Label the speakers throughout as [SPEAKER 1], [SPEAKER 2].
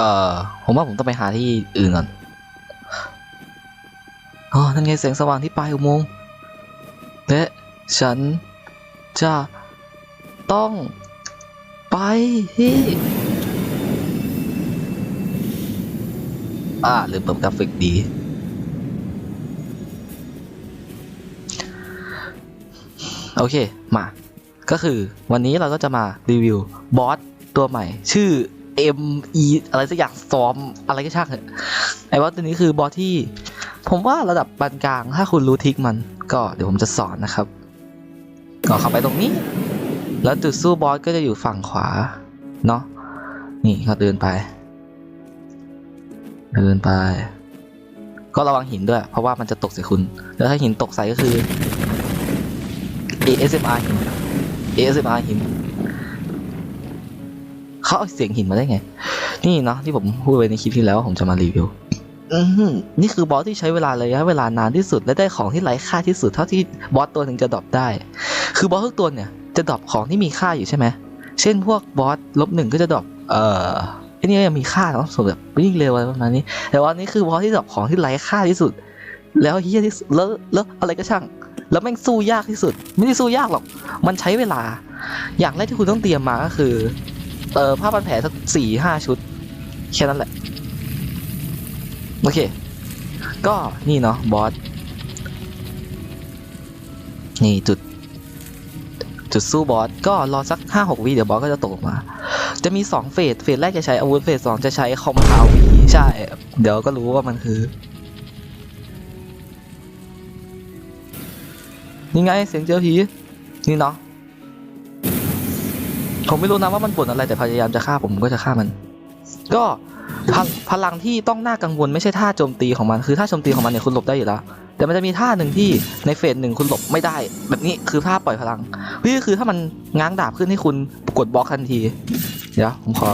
[SPEAKER 1] เอ่อผมว่าผมต้องไปหาที่อื่นก่อนอ๋อนั่นไงแสงสว่างที่ปลายอุโมงค์และฉันจะต้องไปที่อ่าลืมเปิดกราฟิกดี โอเค มา ก็คือวันนี้เราก็จะมารีวิวบอสตัวใหม่ ชื่อ M E อะไรสักอย่างซ้อมอะไรก็ช่างเถอะไอ้บอสตัวนี้คือบอสที่ ผมว่าระดับปานกลางถ้าคุณรู้ทิกมัน ก็เดี๋ยวผมจะสอนนะครับ ก็เข้าไปตรงนี้ แล้วจุดสู้บอสก็จะอยู่ฝั่งขวา เนาะนี่ก็เดินไป เดินไป ก็ระวังหินด้วย เพราะว่ามันจะตกใส่คุณ แล้วถ้าหินตกใส่ก็คือ ASMR หิน ASMR หิน เขาเอาเสียงหินมาได้ไง นี่เนาะที่ผมพูดไว้ในคลิปที่แล้วว่าผมจะมารีวิวอือหือนี่คือบอสที่ใช้เวลาระยะเวลานานที่สุดและได้ของที่ไร้ค่าที่สุดเท่าที่บอสตัวหนึ่งจะดรอปได้ คือบอสทุกตัวเนี่ยจะดรอปของที่มีค่าอยู่ใช่ไหมเช่นพวกบอสลบหนึ่งก็จะดรอปเอ่อไอ้นี่ก็ยังมีค่าเนาะส่วนแบบวิ่งเร็วอะไรประมาณนี้ แต่ว่านี่คือบอสที่ดรอปของที่ไร้ค่าที่สุด แล้วเฮียที่สุดแล้วแล้วอะไรก็ช่าง แล้วแม่งสู้ยากที่สุด ไม่ได้สู้ยากหรอก มันใช้เวลา อย่างแรกที่คุณต้องเตรียมมาก็คือ เอ่อผ้าพันแผลสักสี่ห้าชุด แค่นั้นแหละ โอเค ก็นี่เนาะบอส นี่จุด จุดสู้บอส ก็รอสักห้าหกวิเดี๋ยวบอสก็จะตกมา จะมีสองเฟส เฟสแรกจะใช้อาวุธ เฟสสองจะใช้คอมพาววีใช่ เดี๋ยวก็รู้ว่ามันคือนี่ไงเสียงเจอผีนี่เนาะ ผมไม่รู้นะว่ามันบ่นอะไรแต่พยายามจะฆ่าผมผมก็จะฆ่ามัน ก็พลพลังที่ต้องน่ากังวลไม่ใช่ท่าโจมตีของมันคือท่าโจมตีของมันเนี่ยคุณหลบได้อยู่แล้วแต่มันจะมีท่าหนึ่งที่ในเฟสหนึ่งคุณหลบไม่ได้ แบบนี้คือท่าปล่อยพลังนี่คือถ้ามันง้างดาบขึ้นให้คุณกดบล็อกทันที เดี๋ยวผมขอ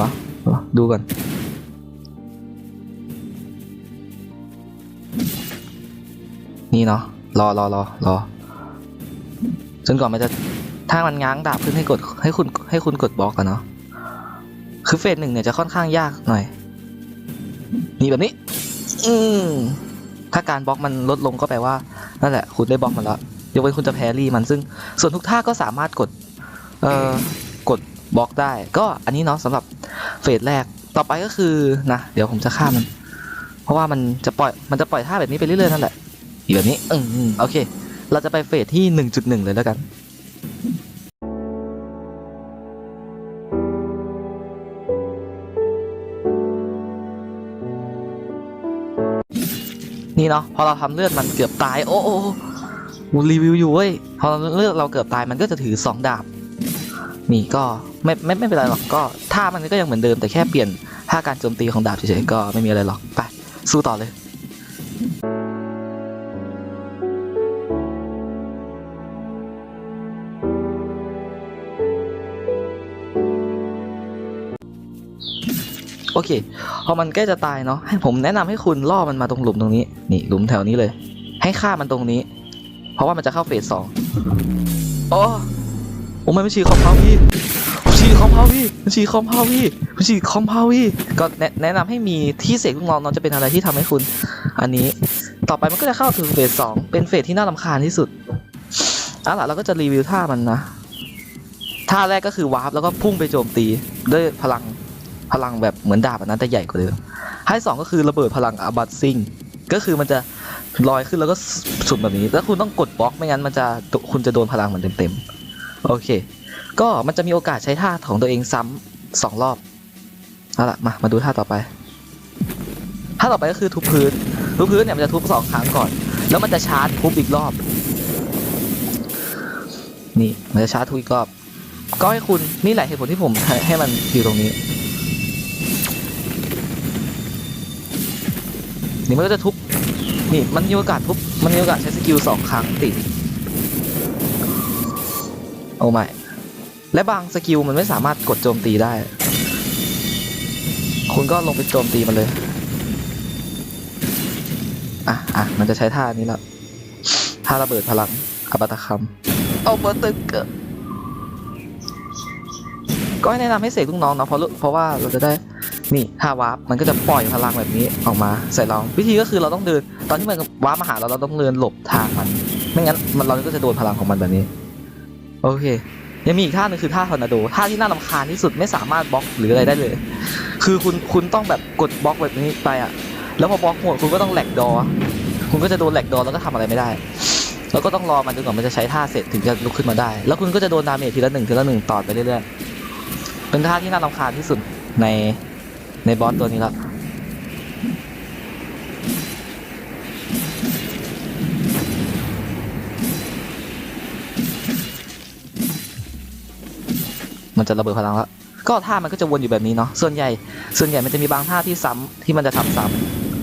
[SPEAKER 1] ดูก่อนนี่เนาะรอรอรอรอจนกว่ามันจะ ถ้ามันง้างดาบขึ้นให้กดให้คุณให้คุณกดบล็อกกันเนาะคือเฟสหนึ่งเนี่ยจะค่อนข้างยากหน่อยนี่แบบนี้ อืมถ้าการบล็อกมันลดลงก็แปลว่านั่นแหละ คุณได้บล็อกมันแล้วยกเว้นคุณจะแพรี่มันซึ่ง ส่วนทุกท่าก็สามารถกด เอ่อกดบล็อกได้ ก็อันนี้เนาะสำหรับเฟสแรกต่อไปก็คือนะเดี๋ยวผมจะฆ่ามัน เพราะว่ามันจะปล่อยมันจะปล่อยท่าแบบนี้ไปเรื่อยๆนั่นแหละอีแบบนี้อืมอืมโอเค เราจะไปเฟสที่1.1เลยแล้วกัน นี่เนาะพอเราทำเลือดมันเกือบตาย โอ้โอ้รีวิวอยู่เว้ยพอเลือดเราเกือบตายมันก็จะถือ 2 ดาบ นี่ก็ไม่ไม่ไม่เป็นไรหรอกก็ท่ามันก็ยังเหมือนเดิมแต่แค่เปลี่ยนท่าการโจมตีของดาบเฉยๆก็ไม่มีอะไรหรอกไปสู้ต่อเลย โอเค พอมันใกล้จะตายเนาะให้ผมแนะนำให้คุณล่อมันมาตรงหลุมตรงนี้ นี่หลุมแถวนี้เลย ให้ฆ่ามันตรงนี้ เพราะว่ามันจะเข้าเฟสสองโอ้โอ้มันไม่ฉีดคอมเพาพี่ฉีดคอมเพาพี่มันฉีดคอมเพาพี่มันฉีดคอมเพาพี่ก็แนะนะนำให้มีที่เสกลูกน้องน้องจะเป็นอะไรที่ทำให้คุณ อันนี้ ต่อไปมันก็จะเข้าถึงเฟสสองเป็นเฟสที่น่ารำคาญที่สุดเอาล่ะเราก็จะรีวิวท่ามันนะท่าแรกก็คือวาร์ปแล้วก็พุ่งไปโจมตีด้วยพลัง พลังแบบเหมือนดาบอันนั้นแต่ใหญ่กว่าเดิมให้สองก็คือระเบิดพลังอาบัตซิงก็คือมันจะลอยขึ้นแล้วก็สุ่มแบบนี้ แล้วคุณต้องกดบล็อกไม่งั้นมันจะคุณจะโดนพลังมันเต็มๆโอเค ก็มันจะมีโอกาสใช้ท่าของตัวเองซ้ำสองรอบเอาละมามาดูท่าต่อไปท่าต่อไปก็คือทุบพื้นทุบพื้นเนี่ยมันจะทุบสองครั้งก่อน แล้วมันจะชาร์จทุบอีกรอบ นี่มันจะชาร์จทุบอีกรอบก็ให้คุณนี่แหละเหตุผลที่ผมให้มันอยู่ตรงนี้ นี่มันก็จะทุบนี่มันมีโอกาสทุบมันมีโอกาสใช้สกิลสองครั้งติดโอ้ไม่และบางสกิลมันไม่สามารถกดโจมตีได้ คุณก็ลงไปโจมตีมันเลยอะอะมันจะใช้ท่านี้แล้วท่าระเบิดพลังอบัตคัมเอาเบอร์ตึกก็ให้แนะนำให้เสกลูกน้องเนาะเพราะเพราะว่าเราจะได้ นี่ถ้าวาร์ปมันก็จะปล่อยพลังแบบนี้ออกมาใส่เรา วิธีก็คือเราต้องเดิน ตอนที่มันวาร์ปมาหาเราเราต้องเดินหลบทางมัน ไม่งั้นมันเราก็จะโดนพลังของมันแบบนี้ โอเค ยังมีอีกท่าหนึงคือท่าทอร์นาโดท่าที่น่ารำคาญที่สุดไม่สามารถบล็อกหรืออะไรได้เลย คือคุณคุณต้องแบบกดบล็อกแบบนี้ไปอะแล้วพอบล็อกหมดคุณก็ต้องแหลกดอ คุณก็จะโดนแหลกดอแล้วก็ทำอะไรไม่ได้แล้วก็ต้องรอมันจนกว่ามันจะใช้ท่าเสร็จถึงจะลุกขึ้นมาได้ แล้วคุณก็จะโดนดาเมจทีละหนึ่งทีละหนึ่งต่อไปเรื่อยๆ เป็นท่าที่น่ารำคาญที่สุดใน ในบอสตัวนี้ละมันจะระเบิดพลังแล้วก็ท่ามันก็จะวนอยู่แบบนี้เนาะ ส่วนใหญ่ ส่วนใหญ่มันจะมีบางท่าที่ซ้ำที่มันจะทำซ้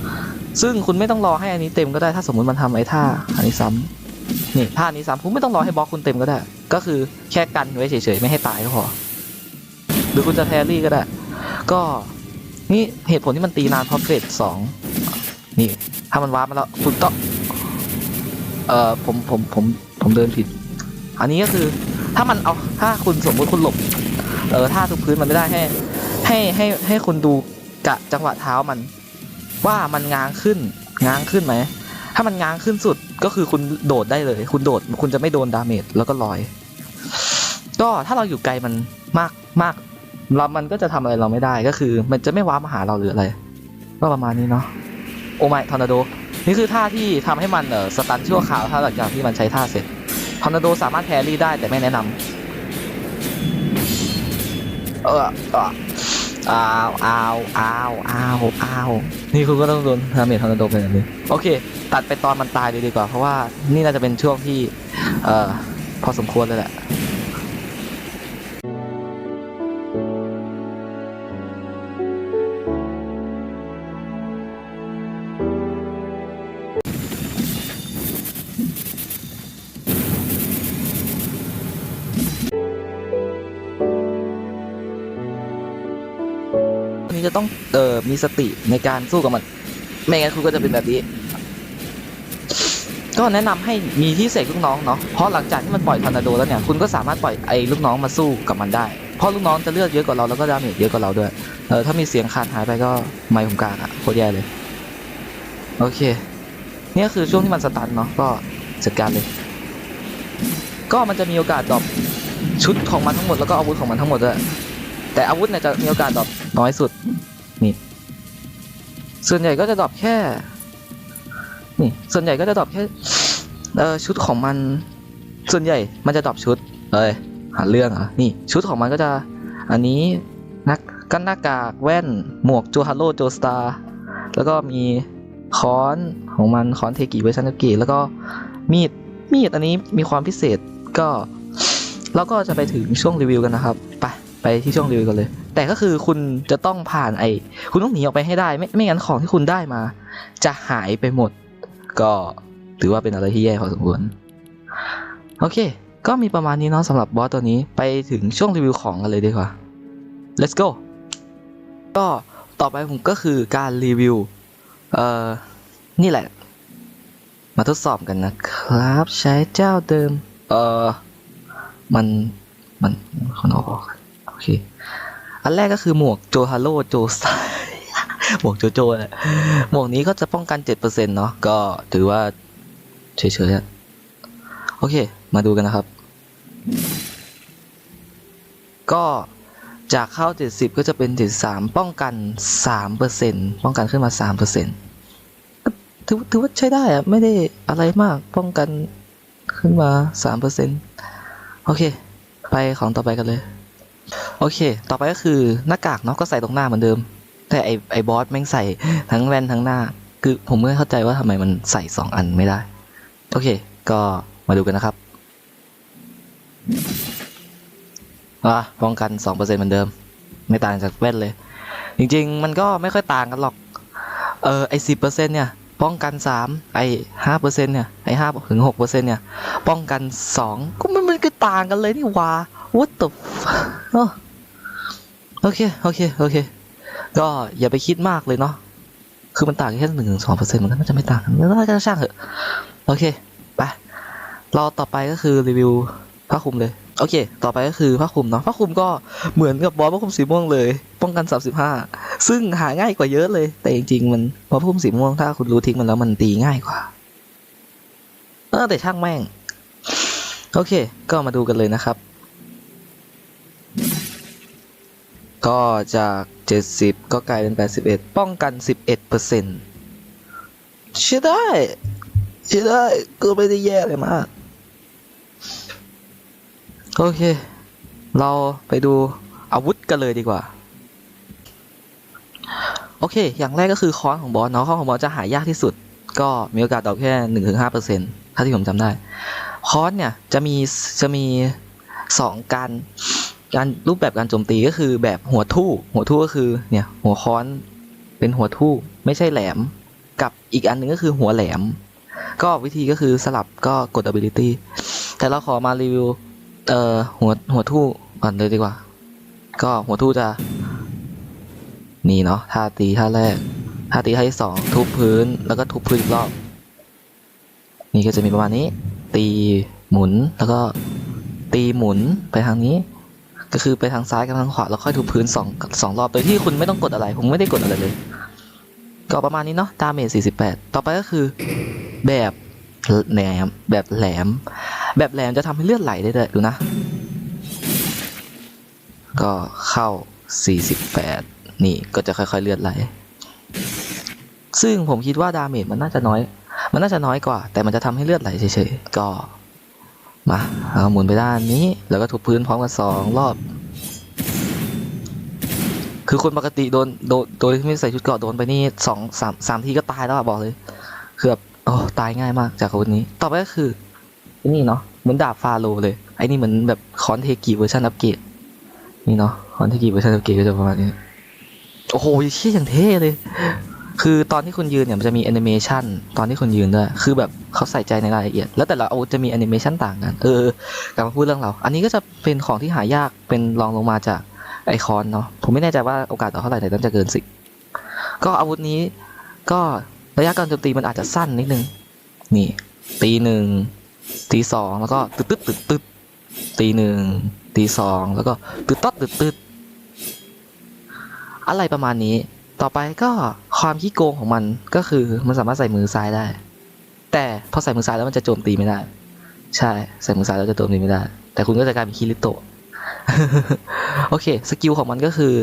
[SPEAKER 1] ำซึ่งคุณไม่ต้องรอให้อันนี้เต็มก็ได้ ถ้าสมมุติมันทำไอ้ท่าอันนี้ซ้ำนี่ท่านี้ซ้ำคุณไม่ต้องรอให้บล็อกคุณเต็มก็ได้ ก็คือแค่กันไว้เฉยๆไม่ให้ตายก็พอ หรือคุณจะแทรี่ก็ได้ ก็ นี่เหตุผลที่มันตีนานเพราะเฟสสองนี่ ถ้ามันวาร์ปมาแล้วคุณต้องเอ่อผมผมผมผมเดินผิด อันนี้ก็คือถ้ามันเอาถ้าคุณสมมุติคุณหลบ เออท่าทุกพื้นมันไม่ได้ให้ ให้ให้ให้คุณดูกะจังหวะเท้ามัน ว่ามันง้างขึ้นง้างขึ้นไหมถ้ามันง้างขึ้นสุดก็คือคุณโดดได้เลย คุณโดดคุณจะไม่โดนดาเมจแล้วก็ลอย ก็ถ้าเราอยู่ไกลมันมากมาก เรามันก็จะทำอะไรเราไม่ได้ก็คือ มันจะไม่ว้ามาหาเราหรืออะไรก็ประมาณนี้เนาะโอไมทอร์นาโดนี่คือท่าที่ทำให้มันเออสตันชั่วคราวถ้าหลังจากที่มันใช้ท่าเสร็จทอร์นาโดสามารถแครี่ได้แต่ไม่แนะนำเออเอออ้าวอ้าวอ้าวอ้าวอ้าวนี่คุณก็ต้องโดนดาเมจทอร์นาโดเป็นแบบนี้โอเค ตัดไปตอนมันตายเลยดีกว่า เพราะว่านี่น่าจะเป็นช่วงที่ เอ่อ พอสมควรเลยแหละ ต้องเออมีสติในการสู้กับมันไม่งั้นคุณก็จะเป็นแบบนี้ ก็แนะนำให้มีที่เสกลูกน้องเนาะเพราะหลังจากที่มันปล่อยทอร์นาโดแล้วเนี่ยคุณก็สามารถปล่อยไอ้ลูกน้องมาสู้กับมันได้เพราะลูกน้องจะเลือดเยอะกว่าเราแล้วก็ดาเมจเยอะกว่าเราด้วยเออถ้ามีเสียงขาดหายไปก็ไม่ผมกากอะโคตรแย่เลยโอเคเนี่ยคือช่วงที่มันสตันเนาะก็จัดการเลย ก็มันจะมีโอกาสดรอปชุดของมันทั้งหมดแล้วก็อาวุธของมันทั้งหมดด้วยแต่อาวุธเนี่ยจะมีโอกาสดรอปน้อยสุด นี่ ส่วนใหญ่ก็จะดรอปแค่ นี่ ส่วนใหญ่ก็จะดรอปแค่เออชุดของมัน ส่วนใหญ่มันจะดรอปชุด เอ้ยหาเรื่องเหรอะนี่ ชุดของมันก็จะ อันนี้นักกันหน้ากากแว่นหมวกโจฮาโร่โจสตาร์แล้วก็มีค้อนของมันค้อนเทกิเวอร์ชันเกิแล้วก็มีดมีดอันนี้มีความพิเศษก็เราก็จะไปถึงช่วงรีวิวกันนะครับ ไป ไปที่ช่วงรีวิวกันเลย แต่ก็คือคุณจะต้องผ่านไอ้คุณต้องหนีออกไปให้ได้ ไม่ไม่งั้นของที่คุณได้มา จะหายไปหมด ก็ถือว่าเป็นอะไรที่แย่พอสมควรโอเค ก็มีประมาณนี้เนาะสำหรับบอสตัวนี้ไปถึงช่วงรีวิวของกันเลยดีกว่า let's go ก็ต่อไปผมก็คือการรีวิว เอ่อ นี่แหละ มาทดสอบกันนะครับ ใช้เจ้าเดิม เอ่อ มัน มันคนออกโอเค อันแรกก็คือหมวกโจฮาโร่โจสหมวกโจโจแหละหมวกนี้ก็จะป้องกัน 7%เนาะก็ถือว่าเฉยๆอะโอเค มาดูกันนะครับ ก็จากเข้า 70 ก็จะเป็น 73 ป้องกัน 3%ป้องกันขึ้นมา3%ก็ถือถือว่าใช้ได้อะไม่ได้อะไรมากป้องกันขึ้นมา 3%โอเค ไปของต่อไปกันเลย โอเค ต่อไปก็คือหน้ากากเนาะก็ใส่ตรงหน้าเหมือนเดิม แต่ไอไอบอสแม่งใส่ทั้งแว่นทั้งหน้า คือผมไม่เข้าใจว่าทำไมมันใส่สองอันไม่ได้ โอเค ก็มาดูกันนะครับอะป้องกันสองเปอร์เซ็นต์เหมือนเดิม ไม่ต่างจากแว่นเลย จริงๆ มันก็ไม่ค่อยต่างกันหรอก เออไอสิบเปอร์เซ็นต์เนี่ย ป้องกันสามไอห้าเปอร์เซ็นต์เนี่ย ไอห้าถึงหกเปอร์เซ็นต์เนี่ย ป้องกันสองก็มันมันก็ต่างกันเลยนี่ว่า what the fuck เออ โอเค โอเค โอเค ก็อย่าไปคิดมากเลยเนาะ คือมันต่างแค่หนึ่งถึงสองเปอร์เซ็นต์มันก็น่จะไม่ต่างกันแล้วก็ช่างเถอะ โอเค ไป รอต่อไปก็คือรีวิวผ้าคลุมเลย โอเค ต่อไปก็คือผ้าคลุมเนาะ ผ้าคลุมก็เหมือนกับบอสผ้าคลุมสีม่วงเลย ป้องกัน35ซึ่งหาง่ายกว่าเยอะเลย แต่จริงๆมันบอสผ้าคลุมสีม่วงถ้าคุณรู้ทริกมันแล้วมันตีง่ายกว่า เออแต่ช่างแม่ง โอเค ก็มาดูกันเลยนะครับ ก็จาก 70 ก็กลายเป็น 81 ป้องกัน 11เปอร์เซ็นต์ใช่ได้ใช่ได้ก็ไม่ได้แย่เลยมาก โอเค เราไปดูอาวุธกันเลยดีกว่า โอเค อย่างแรกก็คือค้อนของบอสเนาะค้อนของบอสจะหายากที่สุด ก็มีโอกาสตอบแค่หนึ่งถึงห้าเปอร์เซ็นต์ถ้าที่ผมจำได้ค้อนเนี่ย จะมีจะมีสองการ การรูปแบบการโจมตีก็คือแบบหัวทู่ หัวทู่ก็คือเนี่ยหัวค้อนเป็นหัวทู่ไม่ใช่แหลม กับอีกอันหนึ่งก็คือหัวแหลม ก็วิธีก็คือสลับก็กด ability แต่เราขอมารีวิวเอ่อหัวหัวทู่ก่อนเลยดีกว่า ก็หัวทู่จะนี่เนาะท่าตีท่าแรกท่าตีท่าที่สองทุบพื้นแล้วก็ทุบพื้นอีกรอบ นี่ก็จะมีประมาณนี้ ตีหมุนแล้วก็ตีหมุนไปทางนี้ ก็คือไปทางซ้ายกับทางขวาแล้วค่อยทุบพื้นสองสองรอบโดยที่คุณไม่ต้องกดอะไร ผมไม่ได้กดอะไรเลย ก็ประมาณนี้เนาะดาเมจ48 ต่อไปก็คือแบบแหลมแบบแหลม แบบแหลมจะทำให้เลือดไหลได้ด้วยดูนะ ก็เข้า 48 นี่ก็จะค่อยๆเลือดไหล ซึ่งผมคิดว่าดาเมจมันน่าจะน้อย มันน่าจะน้อยกว่า แต่มันจะทำให้เลือดไหลเฉยๆก็ มาเอาหมุนไปด้านนี้ แล้วก็ทุบพื้นพร้อมกันสองรอบ คือคนปกติโดนโดนโดยที่ไม่ใส่ชุดเกราะโดนไปนี่สองสามสามทีก็ตายแล้วอะบอกเลยคือแบบโอ้ตายง่ายมากจากอาวุธนี้ ต่อไปก็คือนี่เนาะเหมือนดาบฟาโลเลยไอ้นี่เหมือนแบบคอนเทกิเวอร์ชันอัปเกรดนี่เนาะคอนเทกิเวอร์ชันอัปเกรดก็จะประมาณนี้โอ้โหเชี่ยอย่างเท่เลย คือตอนที่คุณยืนเนี่ยมันจะมีแอนิเมชันตอนที่คุณยืนด้วย คือแบบเขาใส่ใจในรายละเอียด แล้วแต่ละอาวุธจะมีแอนิเมชันต่างกัน เออกลับมาพูดเรื่องเรา อันนี้ก็จะเป็นของที่หายากเป็นรองลงมาจากไอคอนเนาะ ผมไม่แน่ใจว่าโอกาสต่อเท่าไหร่แต่น่าจะเกินสิ ก็อาวุธนี้ก็ระยะการโจมตีมันอาจจะสั้นนิดนึง นี่ ตีหนึ่งตีสองแล้วก็ตึ๊ดตึ๊ดตึ๊ดตึ๊ดตีหนึ่งตีสองแล้วก็ตึ๊ดต๊อดตึ๊ดตึ๊ดอะไรประมาณนี้ ต่อไปก็ ความขี้โกงของมันก็คือมันสามารถใส่มือซ้ายได้ แต่พอใส่มือซ้ายแล้วมันจะโจมตีไม่ได้ ใช่ใส่มือซ้ายแล้วจะโจมตีไม่ได้ แต่คุณก็จะกลายเป็นคิริโตะโอเคสกิลของมันก็คือ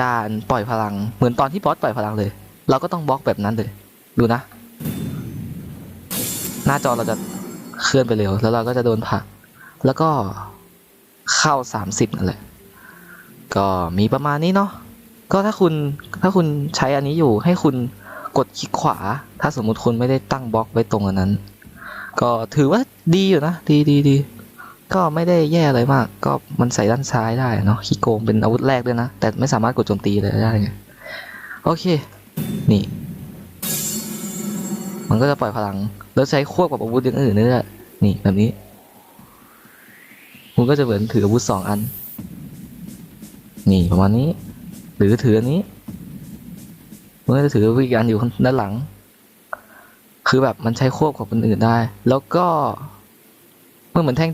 [SPEAKER 1] การปล่อยพลังเหมือนตอนที่บอสปล่อยพลังเลย เราก็ต้องบล็อกแบบนั้นเลย ดูนะ หน้าจอเราจะเคลื่อนไปเร็ว แล้วเราก็จะโดนผัก แล้วก็เข้าสามสิบนั่นแหละ ก็มีประมาณนี้เนาะ ก็ถ้าคุณถ้าคุณใช้อันนี้อยู่ให้คุณกดคลิกขวา ถ้าสมมุติคุณไม่ได้ตั้งบล็อกไว้ตรงอันนั้น ก็ถือว่าดีอยู่นะ ดีดีดีก็ไม่ได้แย่อะไรมาก ก็มันใส่ด้านซ้ายได้เนาะคีโกงเป็นอาวุธแรกด้วยนะ แต่ไม่สามารถกดโจมตีเลยได้ไงโอเค นี่ มันก็จะปล่อยพลัง แล้วใช้ควบกับอาวุธอย่างอื่นด้วยนี่แบบนี้คุณก็จะเหมือนถืออาวุธสองอัน นี่ประมาณนี้ หรือถืออันนี้มันก็จะถือวิญญาณอยู่ด้านหลัง คือแบบมันใช้ควบกับคนอื่นได้ แล้วก็มันเหมือนแท่ง